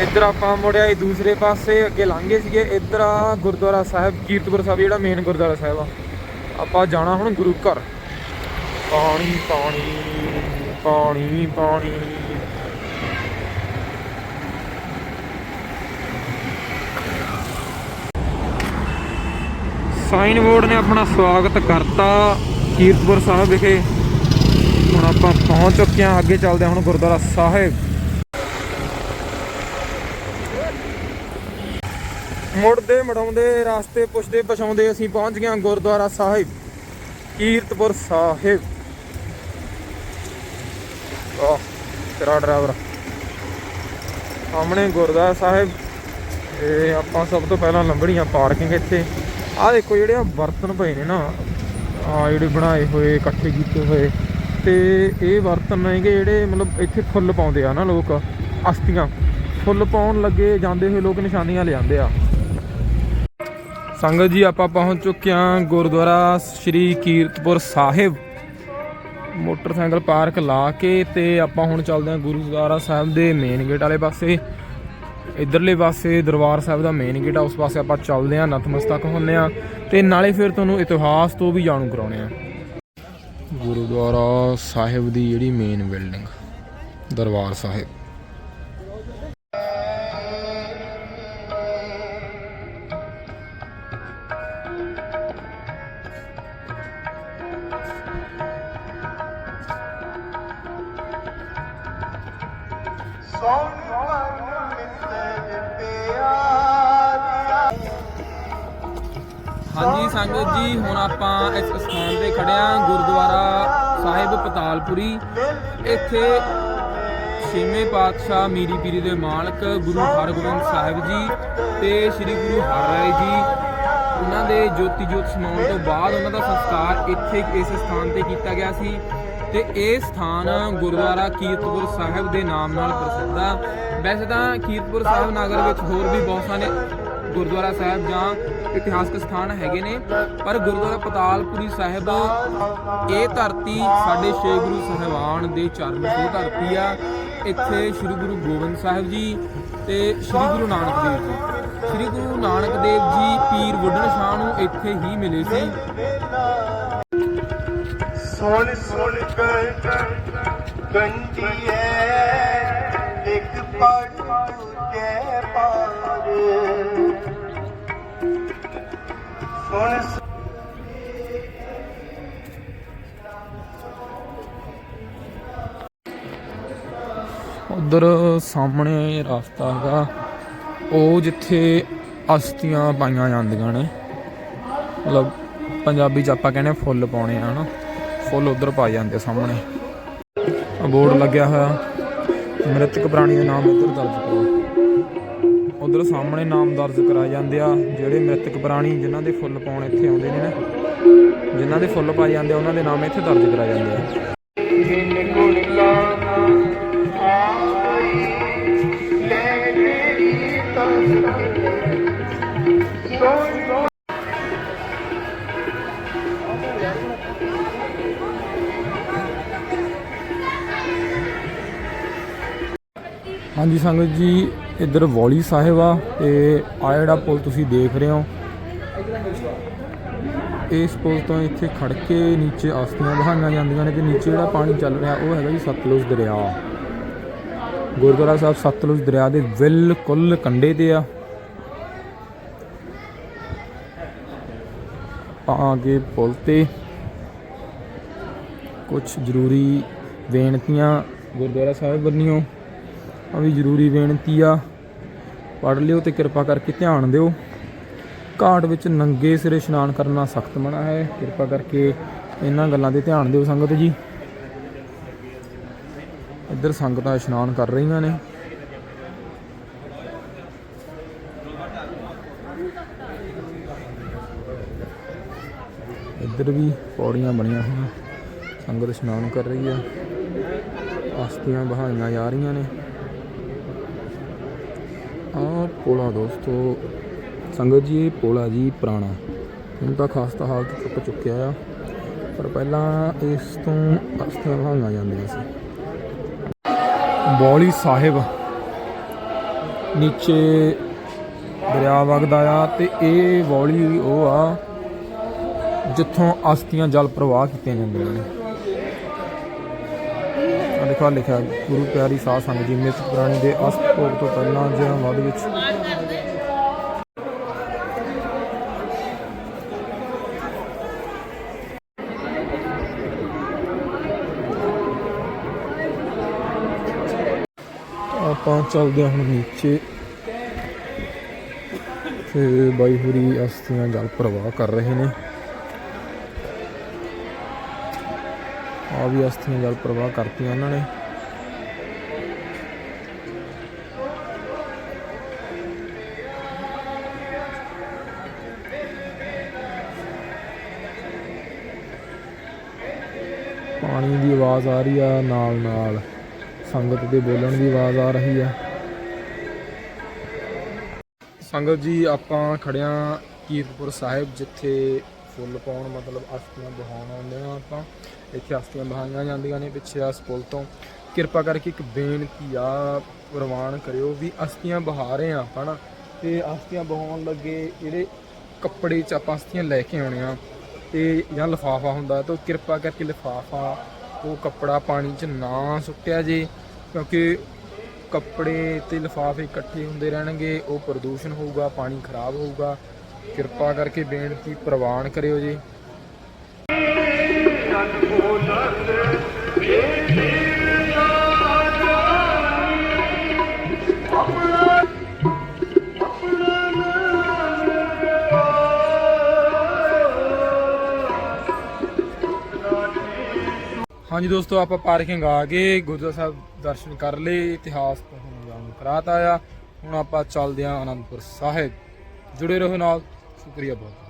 ਇੱਧਰ ਆਪਾਂ ਮੁੜਿਆ ਦੂਸਰੇ ਪਾਸੇ, ਅੱਗੇ ਲੰਘੇ ਸੀਗੇ। ਇੱਧਰ ਆ ਗੁਰਦੁਆਰਾ ਸਾਹਿਬ, ਕੀਰਤਪੁਰ ਸਾਹਿਬ, ਜਿਹੜਾ ਮੇਨ ਗੁਰਦੁਆਰਾ ਸਾਹਿਬ ਆ। ਆਪਾਂ ਜਾਣਾ ਹੁਣ ਗੁਰੂ ਘਰ। ਪਾਣੀ ਪਾਣੀ ਪਾਣੀ ਪਾਣੀ। ਸਾਈਨ ਬੋਰਡ ਨੇ ਆਪਣਾ ਸਵਾਗਤ ਕਰਤਾ ਕੀਰਤਪੁਰ ਸਾਹਿਬ ਵਿਖੇ। ਹੁਣ ਆਪਾਂ ਪਹੁੰਚ ਚੁੱਕੇ ਹਾਂ। ਅੱਗੇ ਚੱਲਦੇ ਹਾਂ ਹੁਣ ਗੁਰਦੁਆਰਾ ਸਾਹਿਬ। ਮੁੜਦੇ, ਮੜਾਉਂਦੇ, ਰਾਸਤੇ ਪੁੱਛਦੇ, ਪਛਾਉਂਦੇ, ਅਸੀਂ ਪਹੁੰਚ ਗਏ ਹਾਂ ਗੁਰਦੁਆਰਾ ਸਾਹਿਬ, ਕੀਰਤਪੁਰ ਸਾਹਿਬ। ਆਹ ਤੇਰਾ ਡਰਾਈਵਰ ਸਾਹਮਣੇ ਗੁਰਦੁਆਰਾ ਸਾਹਿਬ ਇਹ ਆਪਾਂ ਸਭ ਤੋਂ ਪਹਿਲਾਂ ਲੰਬੜੀਆਂ ਪਾਰਕਿੰਗ ਇੱਥੇ। ਆਹ ਦੇਖੋ ਜਿਹੜੇ ਆ ਬਰਤਨ ਪਏ ਨੇ ਨਾ ਆ ਜਿਹੜੇ ਬਣਾਏ ਹੋਏ, ਇਕੱਠੇ ਕੀਤੇ ਹੋਏ, ਤੇ ਇਹ ਬਰਤਨ ਨੇਗੇ ਜਿਹੜੇ ਮਤਲਬ ਇੱਥੇ ਫੁੱਲ ਪਾਉਂਦੇ ਆ ਨਾ ਲੋਕ, ਅਸਤੀਆਂ। ਫੁੱਲ ਪਾਉਣ ਲੱਗੇ ਜਾਂਦੇ ਹੋਏ ਲੋਕ ਨਿਸ਼ਾਨੀਆਂ ਲਿਆਉਂਦੇ ਆ। ਸੰਗਤ ਜੀ, ਆਪਾਂ ਪਹੁੰਚ ਚੁੱਕੇ ਹਾਂ ਗੁਰਦੁਆਰਾ ਸ੍ਰੀ ਕੀਰਤਪੁਰ ਸਾਹਿਬ। ਮੋਟਰਸਾਈਕਲ ਪਾਰਕ ਲਾ ਕੇ ਤੇ ਆਪਾਂ ਹੁਣ ਚੱਲਦੇ ਹਾਂ ਗੁਰਦੁਆਰਾ ਸਾਹਿਬ ਦੇ ਮੇਨ ਗੇਟ ਵਾਲੇ ਪਾਸੇ। ਇਧਰਲੇ ਪਾਸੇ ਦਰਬਾਰ ਸਾਹਿਬ ਦਾ ਮੇਨ ਗੇਟ ਆ, ਉਸ ਪਾਸੇ ਆਪਾਂ ਚੱਲਦੇ ਹਾਂ, ਨਤਮਸਤਕ ਹੁੰਨੇ ਆ ਤੇ ਨਾਲੇ ਫਿਰ ਤੁਹਾਨੂੰ ਇਤਿਹਾਸ ਤੋਂ ਵੀ ਜਾਣੂ ਕਰਾਉਣੇ ਆ ਗੁਰਦੁਆਰਾ ਸਾਹਿਬ ਦੀ ਜਿਹੜੀ ਮੇਨ ਬਿਲਡਿੰਗ ਦਰਬਾਰ ਸਾਹਿਬ। ਸੋਨ ਮਨ ਮਿੱਤਰ ਪਿਆਰਿਆ ਹਾਂਜੀ ਸੰਗਤ ਜੀ, ਹੁਣ ਆਪਾਂ ਇਸ ਸਥਾਨ ਤੇ ਖੜੇ ਆ ਗੁਰਦੁਆਰਾ ਸਾਹਿਬ ਪਤਾਲਪੁਰੀ। ਇੱਥੇ ਛੇਵੇਂ ਪਾਤਸ਼ਾਹ ਮੀਰੀ ਪੀਰੀ ਦੇ ਮਾਲਕ ਗੁਰੂ ਹਰਗੋਬਿੰਦ ਸਾਹਿਬ ਜੀ ਤੇ ਸ੍ਰੀ ਗੁਰੂ ਹਰਿਰਾਏ ਜੀ, ਉਹਨਾਂ ਦੇ ਜੋਤੀ ਜੋਤ ਸਮਾਉਣ ਤੋਂ ਬਾਅਦ ਉਹਨਾਂ ਦਾ ਸੰਸਕਾਰ ਇੱਥੇ ਇਸ ਸਥਾਨ ਤੇ ਕੀਤਾ ਗਿਆ ਸੀ। ਤੇ ਇਹ ਸਥਾਨ ਗੁਰਦੁਆਰਾ ਕੀਰਤਪੁਰ ਸਾਹਿਬ ਦੇ ਨਾਮ ਨਾਲ ਪ੍ਰਸਿੱਧ ਆ। ਵੈਸੇ ਤਾਂ ਕੀਰਤਪੁਰ ਸਾਹਿਬ ਨਗਰ ਵਿੱਚ ਹੋਰ ਵੀ ਬਹੁਤ ਸਾਰੇ ਗੁਰਦੁਆਰਾ ਸਾਹਿਬ ਜਾਂ ਇਤਿਹਾਸਕ ਸਥਾਨ ਹੈਗੇ ਨੇ, ਪਰ ਗੁਰਦੁਆਰਾ ਪਤਾਲਪੁਰੀ ਸਾਹਿਬ, ਇਹ ਧਰਤੀ ਸਾਡੇ ਛੇ ਗੁਰੂ ਸਾਹਿਬਾਨ ਦੇ ਚਰਨ ਛੂਹ ਧਰਤੀ ਆ। ਇੱਥੇ ਸ੍ਰੀ ਗੁਰੂ ਗੋਬਿੰਦ ਸਾਹਿਬ ਜੀ ਤੇ ਸ੍ਰੀ ਗੁਰੂ ਨਾਨਕ ਦੇਵ ਜੀ। ਸ੍ਰੀ ਗੁਰੂ ਨਾਨਕ ਦੇਵ ਜੀ ਪੀਰ ਬੁੱਢਣ ਸ਼ਾਹ ਨੂੰ ਇੱਥੇ ਹੀ ਮਿਲੇ ਸੀ। ਸੁਣ ਸੁਣ ਕੰਡੀਏ, ਇੱਕ ਪੜ ਦੂਜੇ ਪਾਰ ਸੁਣ ਉਧਰ ਸਾਹਮਣੇ ਰਸਤਾ ਹੈਗਾ। ਉਹ ਜਿੱਥੇ ਅਸਤੀਆਂ ਪਾਈਆਂ ਜਾਂਦੀਆਂ ਨੇ। ਮਤਲਬ ਪੰਜਾਬੀ ਚ ਆਪਾਂ ਕਹਿੰਦੇ ਫੁੱਲ ਪਾਉਣੇ ਆ, ਹਨਾ? ਫੁੱਲ ਉਧਰ ਪਾਏ ਜਾਂਦੇ ਸਾਹਮਣੇ। ਆ ਬੋਰਡ ਲੱਗਿਆ ਹੋਇਆ। ਮ੍ਰਿਤਕ ਪ੍ਰਾਣੀ ਦੇ ਨਾਮ ਇੱਧਰ ਦਰਜ ਕਰੋ। ਉਧਰ ਸਾਹਮਣੇ ਨਾਮ ਦਰਜ ਕਰਾਏ ਜਾਂਦੇ ਆ। ਜਿਹੜੇ ਮ੍ਰਿਤਕ ਪ੍ਰਾਣੀ ਜਿਨ੍ਹਾਂ ਦੇ ਫੁੱਲ ਪਾਉਣ ਇੱਥੇ ਆਉਂਦੇ ਨੇ ਨਾ, ਜਿਨ੍ਹਾਂ ਦੇ ਫੁੱਲ ਪਾਏ ਜਾਂਦੇ ਆ, ਉਹਨਾਂ ਦੇ ਨਾਮ ਇੱਥੇ ਦਰਜ ਕਰਾਏ ਜਾਂਦੇ ਆ। ਜਿਨ ਗੁਣ ਹਾਂਜੀ ਸੰਗਤ ਜੀ, ਇੱਧਰ ਵੌਲੀ ਸਾਹਿਬ ਆ ਤੇ ਆ ਜਿਹੜਾ ਪੁਲ ਤੁਸੀਂ ਦੇਖ ਰਹੇ ਹੋ, ਇਸ ਪੁਲ ਤੋਂ ਇੱਥੇ ਖੜ ਕੇ ਨੀਚੇ ਆਸਤੀਆਂ ਬਹਾਈਆਂ ਜਾਂਦੀਆਂ ਨੇ ਤੇ ਨੀਚੇ ਜਿਹੜਾ ਪਾਣੀ ਚੱਲ ਰਿਹਾ, ਉਹ ਹੈਗਾ ਜੀ ਸਤਲੁਜ ਦਰਿਆ। ਗੁਰਦੁਆਰਾ ਸਾਹਿਬ ਸਤਲੁਜ ਦਰਿਆ ਦੇ ਬਿਲਕੁਲ ਕੰਢੇ ਤੇ ਆ। ਆਪਾਂ ਪੁਲ ਤੇ ਕੁਝ ਜ਼ਰੂਰੀ ਬੇਨਤੀਆਂ ਗੁਰਦੁਆਰਾ ਸਾਹਿਬ ਵੱਲੋਂ ਆ ਵੀ ਜ਼ਰੂਰੀ ਬੇਨਤੀ ਆ। ਪੜ੍ਹ ਲਿਓ ਤੇ ਕਿਰਪਾ ਕਰਕੇ ਧਿਆਨ ਦਿਓ। ਘਾਟ ਵਿੱਚ ਨੰਗੇ ਸਿਰੇ ਇਸ਼ਨਾਨ ਕਰਨਾ ਸਖਤ ਮਨਾ ਹੈ। ਕਿਰਪਾ ਕਰਕੇ ਇਹਨਾਂ ਗੱਲਾਂ ਤੇ ਧਿਆਨ ਦਿਓ ਸੰਗਤ ਜੀ। ਇੱਧਰ ਸੰਗਤਾਂ ਇਸ਼ਨਾਨ ਕਰ ਰਹੀਆਂ ਨੇ। ਇੱਧਰ ਵੀ ਪੌੜੀਆਂ ਬਣੀਆਂ ਹੋਈਆਂ। ਸੰਗਤ ਇਸ਼ਨਾਨ ਕਰ ਰਹੀ ਆ। ਆਸਤੀਆਂ ਬਹਾਈਆਂ ਜਾ ਰਹੀਆਂ ਨੇ। ਆ ਪੋਲਾ ਦੋਸਤੋ, ਸੰਗਤ ਜੀ, ਇਹ ਪੋਲਾ ਜੀ ਪੁਰਾਣਾ। ਹੁਣ ਤਾਂ ਖਾਸਤਾ ਹਾਲਤ ਚੁੱਕ ਚੁੱਕਿਆ ਆ। ਪਰ ਪਹਿਲਾਂ ਇਸ ਤੋਂ ਅਸਥੀਆਂ ਬਹਾਈਆਂ ਜਾਂਦੀਆਂ ਸੀ। ਬੌਲੀ ਸਾਹਿਬ ਨੀਚੇ ਦਰਿਆ ਵਗਦਾ ਆ ਤੇ ਇਹ ਬੌਲੀ ਉਹ ਆ ਜਿੱਥੋਂ ਅਸਥੀਆਂ ਜਲ ਪ੍ਰਵਾਹ ਕੀਤੀਆਂ ਜਾਂਦੀਆਂ ਨੇ। ਆ ਲਿਖਿਆ ਗੁਰੂ ਪਿਆਰੀ ਸਾਧ ਸੰਗਤ ਜੀ ਮਿਤ ਪ੍ਰਾਣੀ ਦੇ ਅਸਤ ਤੋਂ ਪਹਿਲਾਂ ਜਾਂ ਬਾਅਦ ਵਿੱਚ। ਆਪਾਂ ਚੱਲਦੇ ਹਾਂ ਨੀਚੇ। ਤੇ ਬਾਈ ਹੁਰੀ ਅਸਥੀਆਂ ਜਲ ਪ੍ਰਵਾਹ ਕਰ ਰਹੇ ਨੇ। ਆ ਵੀ ਅਸਥੀਆਂ ਜਲ ਪ੍ਰਵਾਹ ਕਰਤੀਆਂ ਉਹਨਾਂ ਨੇ। ਪਾਣੀ ਦੀ ਆਵਾਜ਼ ਆ ਰਹੀ ਆ ਨਾਲ ਨਾਲ। ਸੰਗਤ ਦੇ ਬੋਲਣ ਦੀ ਆਵਾਜ਼ ਆ ਰਹੀ ਆ। ਸੰਗਤ ਜੀ, ਆਪਾਂ ਖੜਿਆ ਕੀਰਤਪੁਰ ਸਾਹਿਬ, ਜਿੱਥੇ ਫੁੱਲ ਪਾਉਣ ਮਤਲਬ ਅਸਤੀਆਂ ਬਹਾਉਣ ਆਉਂਦੇ ਆ ਆਪਾਂ। ਇੱਥੇ ਅਸਤੀਆਂ ਬਹਾਈਆਂ ਜਾਂਦੀਆਂ ਨੇ ਪਿੱਛੇ ਆ ਪੁਲ ਤੋਂ। ਕਿਰਪਾ ਕਰਕੇ ਇੱਕ ਬੇਨਤੀ ਆ, ਪ੍ਰਵਾਨ ਕਰਿਓ ਵੀ ਅਸਤੀਆਂ ਬਹਾ ਰਹੇ ਆ ਆਪਾਂ ਨਾ। ਤੇ ਅਸਤੀਆਂ ਬਹਾਉਣ ਲੱਗੇ ਜਿਹੜੇ ਕੱਪੜੇ ਚ ਆਪਾਂ ਅਸਤੀਆਂ ਲੈ ਕੇ ਆਉਣੇ ਆ ਤੇ ਜਾਂ ਲਫਾਫਾ ਹੁੰਦਾ ਤਾਂ ਕਿਰਪਾ ਕਰਕੇ ਲਫਾਫਾ, ਉਹ ਕੱਪੜਾ ਪਾਣੀ 'ਚ ਨਾ ਸੁੱਟਿਆ ਜੇ, ਕਿਉਂਕਿ ਕੱਪੜੇ ਤੇ ਲਿਫਾਫੇ ਇਕੱਠੇ ਹੁੰਦੇ ਰਹਿਣਗੇ, ਉਹ ਪ੍ਰਦੂਸ਼ਣ ਹੋਊਗਾ, ਪਾਣੀ ਖਰਾਬ ਹੋਊਗਾ। ਕਿਰਪਾ ਕਰਕੇ ਬੇਨਤੀ ਪ੍ਰਵਾਨ ਕਰਿਓ ਜੀ। ਹਾਂਜੀ ਦੋਸਤੋ, ਆਪਾਂ ਪਾਰਕਿੰਗ ਆ ਗਏ। ਗੁਰਦੁਆਰਾ ਸਾਹਿਬ ਦਰਸ਼ਨ ਕਰ ਲਏ, ਇਤਿਹਾਸ ਤੁਹਾਨੂੰ ਹੁਣ ਜਾਣੂ ਕਰਾਤਾ ਆ। ਹੁਣ ਆਪਾਂ ਚੱਲਦੇ ਆਂ ਅਨੰਦਪੁਰ ਸਾਹਿਬ। ਜੁੜੇ ਰਹੋ ਨਾਲ। ਸ਼ੁਕਰੀਆ ਬਹੁਤ।